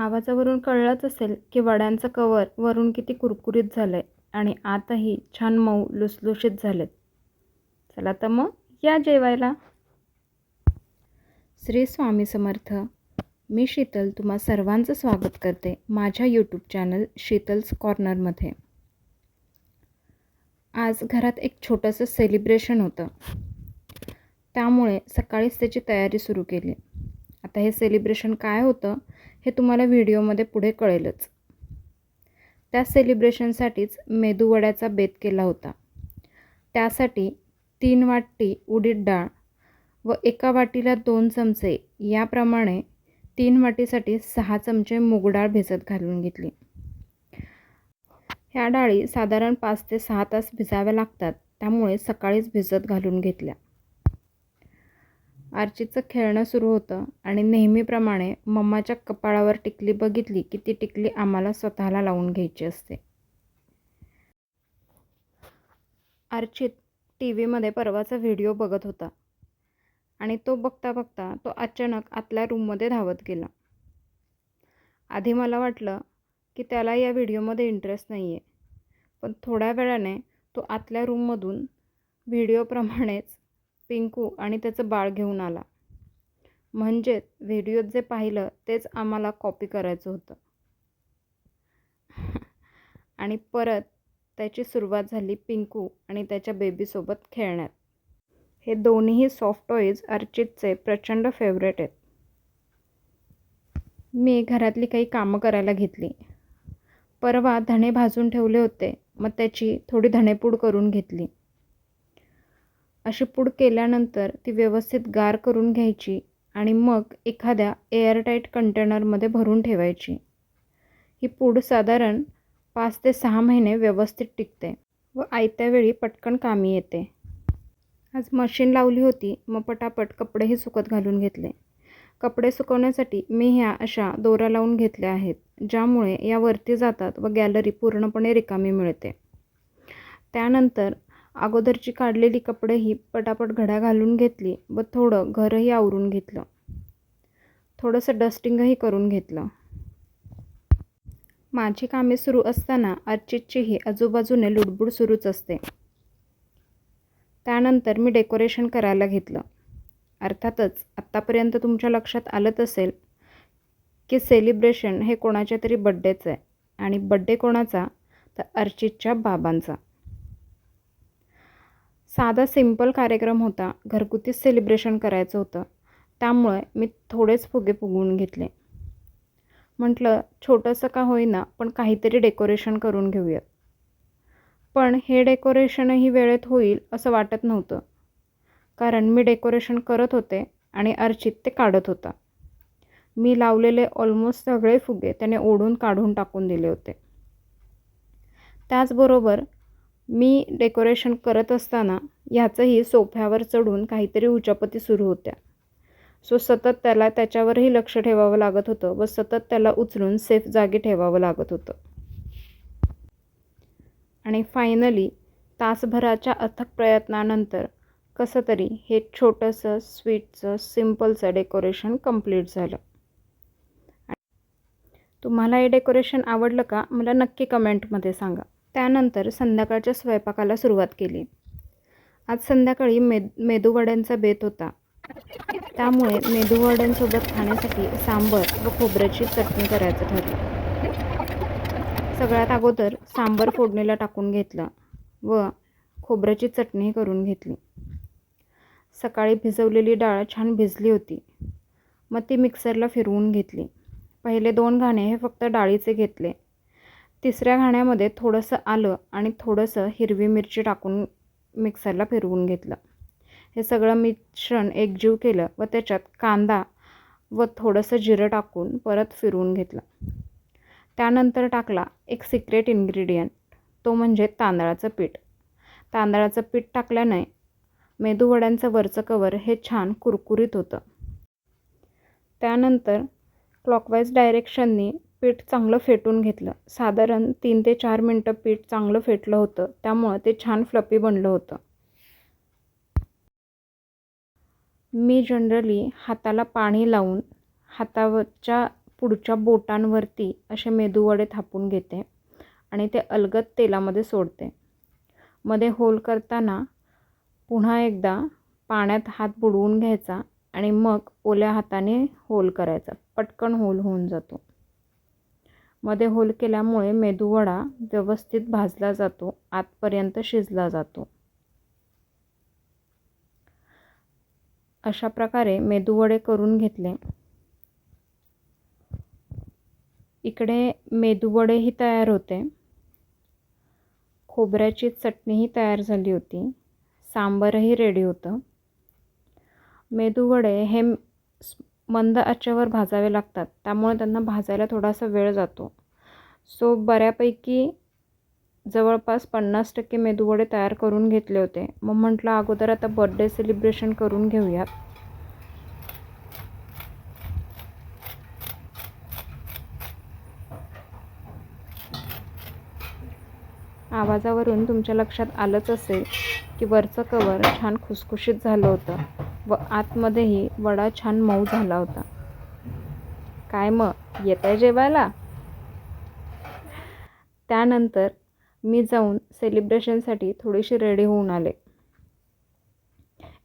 आवाजावरून कळलंच असेल की वड्यांचं कवर वरून किती कुरकुरीत झालं आहे आणि आतही छान मऊ लुसलुशीत झालेत. चला तर मग या जेवायला. श्री स्वामी समर्थ मी शीतल तुम्हा सर्वांचं स्वागत करते माझ्या यूट्यूब चॅनल शीतल्स कॉर्नरमध्ये आज घरात एक छोटंसं सेलिब्रेशन होतं. त्यामुळे सकाळीच त्याची तयारी सुरू केली. आता हे सेलिब्रेशन काय होतं? हे तुम्हाला व्हिडिओमध्ये पुढे कळेलच. त्या सेलिब्रेशनसाठीच मेदूवड्याचा बेत केला होता. त्यासाठी तीन वाटी उडीद डाळ व एका वाटीला दोन चमचे याप्रमाणे तीन वाटीसाठी सहा चमचे मूगडाळ भिजत घालून घेतली. ह्या डाळी साधारण पाच ते सहा तास भिजाव्या लागतात त्यामुळे सकाळीच भिजत घालून घेतल्या. आर्चीचं खेळणं सुरू होतं आणि नेहमीप्रमाणे मम्माच्या कपाळावर टिकली बघितली की ती टिकली आम्हाला स्वतःला लावून घ्यायची असते. अर्चित टी व्हीमध्ये परवाचा व्हिडिओ बघत होता आणि तो बघता बघता तो अचानक आतल्या रूममध्ये धावत गेला. आधी मला वाटलं की त्याला या व्हिडिओमध्ये इंटरेस्ट नाही आहे पण थोड्या वेळाने तो आतल्या रूममधून व्हिडिओप्रमाणेच पिंकू आणि त्याचं बाळ घेऊन आला. म्हणजेच व्हिडिओत जे पाहिलं तेच आम्हाला कॉपी करायचं होतं. आणि परत त्याची सुरुवात झाली पिंकू आणि त्याच्या बेबीसोबत खेळण्यात. हे दोन्हीही सॉफ्ट टॉईज अर्चितचे प्रचंड फेवरेट आहेत. मी घरातली काही कामं करायला घेतली. परवा धणे भाजून ठेवले होते मग त्याची थोडी धणेपूड करून घेतली. अशी पूड केल्यानंतर ती व्यवस्थित गार करून घ्यायची आणि मग एखाद्या एअरटाईट कंटेनरमध्ये भरून ठेवायची. ही पूड साधारण पाच ते सहा महिने व्यवस्थित टिकते व आयत्या वेळी पटकन कामी येते. आज मशीन लावली होती मग पटापट कपडेही सुकत घालून घेतले. कपडे सुकवण्यासाठी मी ह्या अशा दोऱ्या लावून घेतल्या आहेत ज्यामुळे या वरती जातात व गॅलरी पूर्णपणे रिकामी मिळते. त्यानंतर अगोदरची काढलेली कपडेही पटापट घड्या घालून घेतली व थोडं घरही आवरून घेतलं. थोडंसं डस्टिंगही करून घेतलं. माझी कामे सुरू असताना अर्चितचीही आजूबाजूने लुडबुड सुरूच असते. त्यानंतर मी डेकोरेशन करायला घेतलं. अर्थातच आत्तापर्यंत तुमच्या लक्षात आलंच असेल की सेलिब्रेशन हे कोणाच्या तरी बड्डेचं आहे आणि बड्डे कोणाचा? तर अर्चितच्या बाबांचा. साधा सिंपल कार्यक्रम होता. घरगुतीच सेलिब्रेशन करायचं होतं. त्यामुळे मी थोडेच फुगे फुगवून घेतले. म्हटलं छोटंसं का होईना पण काहीतरी डेकोरेशन करून घेऊयात. पण हे डेकोरेशनही वेळेत होईल असं वाटत नव्हतं. कारण मी डेकोरेशन करत होते आणि अर्चित ते काढत होता. मी लावलेले ऑलमोस्ट सगळे फुगे त्याने ओढून काढून टाकून दिले होते. त्याचबरोबर मी डेकोरेशन करत असताना ह्याचंही सोफ्यावर चढून काहीतरी उचापती सुरू होत्या. सो सतत त्याला त्याच्यावरही लक्ष ठेवावं लागत होतं व सतत त्याला उचलून सेफ जागी ठेवावं लागत होतं. आणि फायनली तासभराच्या अथक प्रयत्नानंतर कसं तरी हे छोटंसं स्वीटचं सिम्पलचं डेकोरेशन कंप्लीट झालं. तुम्हाला हे डेकोरेशन आवडलं का? मला नक्की कमेंटमध्ये सांगा. त्यानंतर संध्याकाळच्या स्वयंपाकाला सुरुवात केली. आज संध्याकाळी मे मेदूवड्यांचा बेत होता. त्यामुळे मेदूवड्यांसोबत खाण्यासाठी सांबर व खोबऱ्याची चटणी करायचं ठरलं. सगळ्यात अगोदर सांबर फोडणीला टाकून घेतलं व खोबऱ्याची चटणी करून घेतली. सकाळी भिजवलेली डाळ छान भिजली होती. मग ती मिक्सरला फिरवून घेतली. पहिले दोन घाणे हे फक्त डाळीचे घेतले. तिसऱ्या घाण्यामध्ये थोडंसं आलं आणि थोडंसं हिरवी मिरची टाकून मिक्सरला फिरवून घेतलं. हे सगळं मिश्रण एकजीव केलं व त्याच्यात कांदा व थोडंसं जिरं टाकून परत फिरवून घेतलं. त्यानंतर टाकला एक सिक्रेट इन्ग्रेडियंट तो म्हणजे तांदळाचं पीठ. तांदळाचं पीठ टाकल्याने मेदूवड्यांचं वरचं कवर हे छान कुरकुरीत होतं. त्यानंतर क्लॉकवाईज डायरेक्शननी पीठ चांगलं फेटून घेतलं. साधारण तीन ते चार मिनटं पीठ चांगलं फेटलं होतं. त्यामुळं ते छान फ्लपी बनलं होतं. मी जनरली हाताला पाणी लावून हातावरच्या पुढच्या बोटांवरती असे मेदूवडे थापून घेते आणि ते अलगद तेलामध्ये सोडते. मध्ये होल करताना पुन्हा एकदा पाण्यात हात बुडवून घ्यायचा आणि मग ओल्या हाताने होल करायचा. पटकन होल होऊन जातो. मध्ये होल केल्यामुळे मेदूवडा व्यवस्थित भाजला जातो आतपर्यंत शिजला जातो. अशा प्रकारे मेदूवडे करून घेतले. इकडे मेदूवडेही तयार होते. खोबऱ्याची चटणीही तयार झाली होती. सांबरही रेडी होतं. मेदूवडे हे मंद आचेवर भाजावे लागतात. त्यामुळे त्यांना भाजायला थोडासा वेळ जातो. सो बऱ्यापैकी जवळपास पन्नास टक्के मेदूवडे तयार करून घेतले होते. मग म्हटलं अगोदर आता बर्थडे सेलिब्रेशन करून घेऊयात. आवाजावरून तुमच्या लक्षात आलंच असेल की वरचं कवर छान खुसखुशीत झालं होतं. व आतमध्येही वडा छान मऊ झाला होता. काय मग येत आहे जेवायला? त्यानंतर मी जाऊन सेलिब्रेशनसाठी थोडीशी रेडी होऊन आले.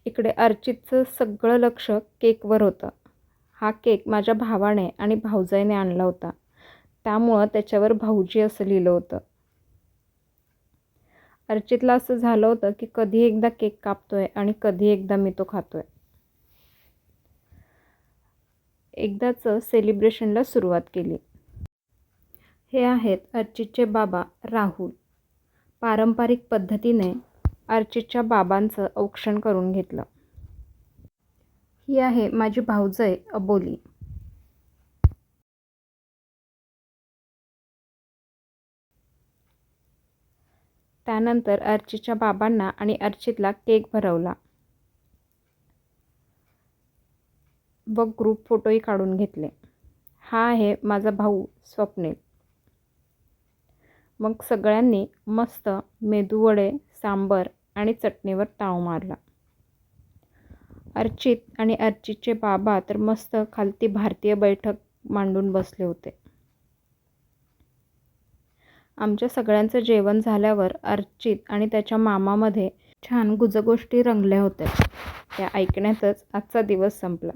इकडे अर्चितचं सगळं लक्ष केकवर होतं. हा केक माझ्या भावाने आणि भाऊजाईने आणला होता. त्यामुळं त्याच्यावर भाऊजी असं लिहिलं होतं. अर्चितला असं झालं होतं की कधी एकदा केक कापतोय आणि कधी एकदा मी तो खातोय. एकदाच सेलिब्रेशनला सुरुवात केली. हे आहेत अर्चितचे बाबा राहुल. पारंपरिक पद्धतीने अर्चितच्या बाबांचं औक्षण करून घेतलं. ही आहे माझी भाऊजय अबोली. त्यानंतर अर्चितच्या बाबांना आणि अर्चितला केक भरवला. व ग्रुप फोटोही काढून घेतले. हा आहे माझा भाऊ स्वप्नील. मग सगळ्यांनी मस्त मेदूवडे सांबर आणि चटणीवर ताव मारला. अर्चित आणि अर्चितचे बाबा तर मस्त खालती भारतीय बैठक मांडून बसले होते. आमच्या सगळ्यांचं जेवण झाल्यावर अर्चित आणि त्याच्या मामामध्ये छान गुजगोष्टी रंगल्या होत्या. त्या ऐकण्यातच आजचा दिवस संपला.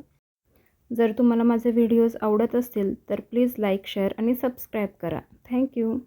जर तुम्हाला माझे व्हिडिओज आवडत असतील तर प्लीज लाईक शेअर आणि सबस्क्राईब करा. Thank you